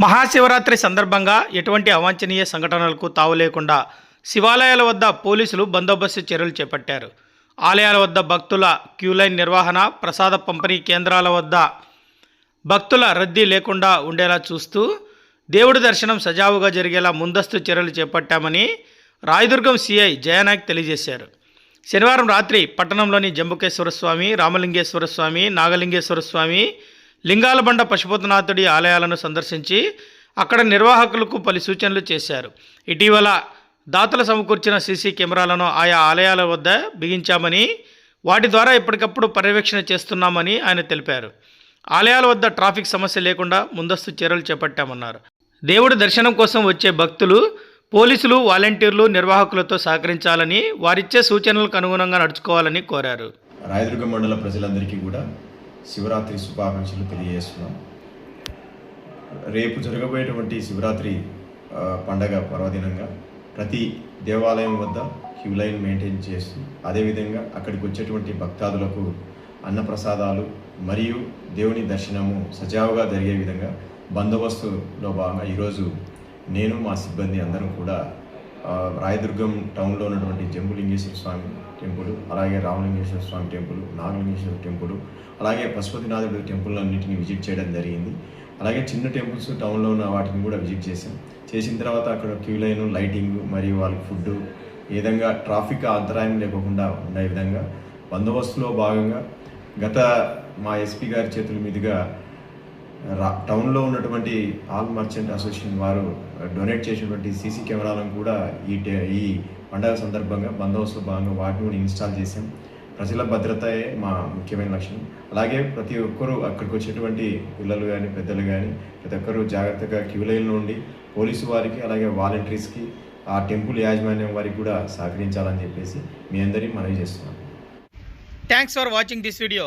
మహాశివరాత్రి సందర్భంగా ఎటువంటి అవాంఛనీయ సంఘటనలకు తావు లేకుండా శివాలయాల వద్ద పోలీసులు బందోబస్తు చర్యలు చేపట్టారు. ఆలయాల వద్ద భక్తుల క్యూలైన్ నిర్వహణ ప్రసాద పంపిణీ కేంద్రాల వద్ద భక్తుల రద్దీ లేకుండా ఉండేలా చూస్తూ దేవుడి దర్శనం సజావుగా జరిగేలా ముందస్తు చర్యలు చేపట్టామని రాయదుర్గం సిఐ జయనాయక్ తెలియజేశారు. శనివారం రాత్రి పట్టణంలోని జంబుకేశ్వర స్వామి రామలింగేశ్వర స్వామి నాగలింగేశ్వర స్వామి లింగాలబండ పశుపతినాథుడి ఆలయాలను సందర్శించి అక్కడ నిర్వాహకులకు పలు సూచనలు చేశారు. ఇటీవల దాతలు సమకూర్చిన సీసీ కెమెరాలను ఆయా ఆలయాల వద్ద బిగించామని వాటి ద్వారా ఎప్పటికప్పుడు పర్యవేక్షణ చేస్తున్నామని ఆయన తెలిపారు. ఆలయాల వద్ద ట్రాఫిక్ సమస్య లేకుండా ముందస్తు చర్యలు చేపట్టామన్నారు. దేవుడి దర్శనం కోసం వచ్చే భక్తులు పోలీసులు వాలంటీర్లు నిర్వాహకులతో సహకరించాలని వారిచ్చే సూచనలకు అనుగుణంగా నడుచుకోవాలని కోరారు. రాయదుర్గ మండల ప్రజలందరికీ కూడా శివరాత్రి శుభాకాంక్షలు తెలియజేస్తున్నాం. రేపు జరగబోయేటువంటి శివరాత్రి పండగ పర్వదినంగా ప్రతి దేవాలయం వద్ద క్యూ లైన్ మెయింటైన్ చేస్తూ అదేవిధంగా అక్కడికి వచ్చేటువంటి భక్తాదులకు అన్నప్రసాదాలు మరియు దేవుని దర్శనము సజావుగా జరిగే విధంగా బందోబస్తులో భాగంగా ఈరోజు నేను మా సిబ్బంది అందరం కూడా రాయదుర్గం టౌన్లో ఉన్నటువంటి జంబులింగేశ్వర స్వామి టెంపుల్ అలాగే రామలింగేశ్వర స్వామి టెంపుల్ నాగలింగేశ్వర టెంపుల్ అలాగే పశుపతినాథుడు టెంపుల్ అన్నింటినీ విజిట్ చేయడం జరిగింది. అలాగే చిన్న టెంపుల్స్ టౌన్లో ఉన్న వాటిని కూడా విజిట్ చేసాం చేసిన తర్వాత అక్కడ క్యూ లైన్ లైటింగ్ మరియు వాళ్ళకి ఫుడ్ ఏ విధంగా ట్రాఫిక్ అంతరాయం లేకుండా ఉండే విధంగా బందోబస్తులో భాగంగా గత మా ఎస్పీ గారి చేతుల మీదుగా టౌన్లో ఉన్నటువంటి ఆల్ మర్చెంట్ అసోసియేషన్ వారు డొనేట్ చేసినటువంటి సీసీ కెమెరాలను కూడా ఈ ఈ పండగ సందర్భంగా బందోబస్తు భాగంగా వాటిని కూడా ఇన్స్టాల్ చేశాం. ప్రజల భద్రతయే మా ముఖ్యమైన లక్ష్యం. అలాగే ప్రతి ఒక్కరూ అక్కడికి వచ్చేటువంటి పిల్లలు కానీ పెద్దలు కానీ ప్రతి ఒక్కరూ జాగ్రత్తగా క్యూ లైన్లో ఉండి పోలీసు వారికి అలాగే వాలంటీర్స్కి ఆ టెంపుల్ యాజమాన్యం వారికి కూడా సహకరించాలని చెప్పేసి మీ అందరినీ మనవి చేస్తున్నాం. Thanks for watching this video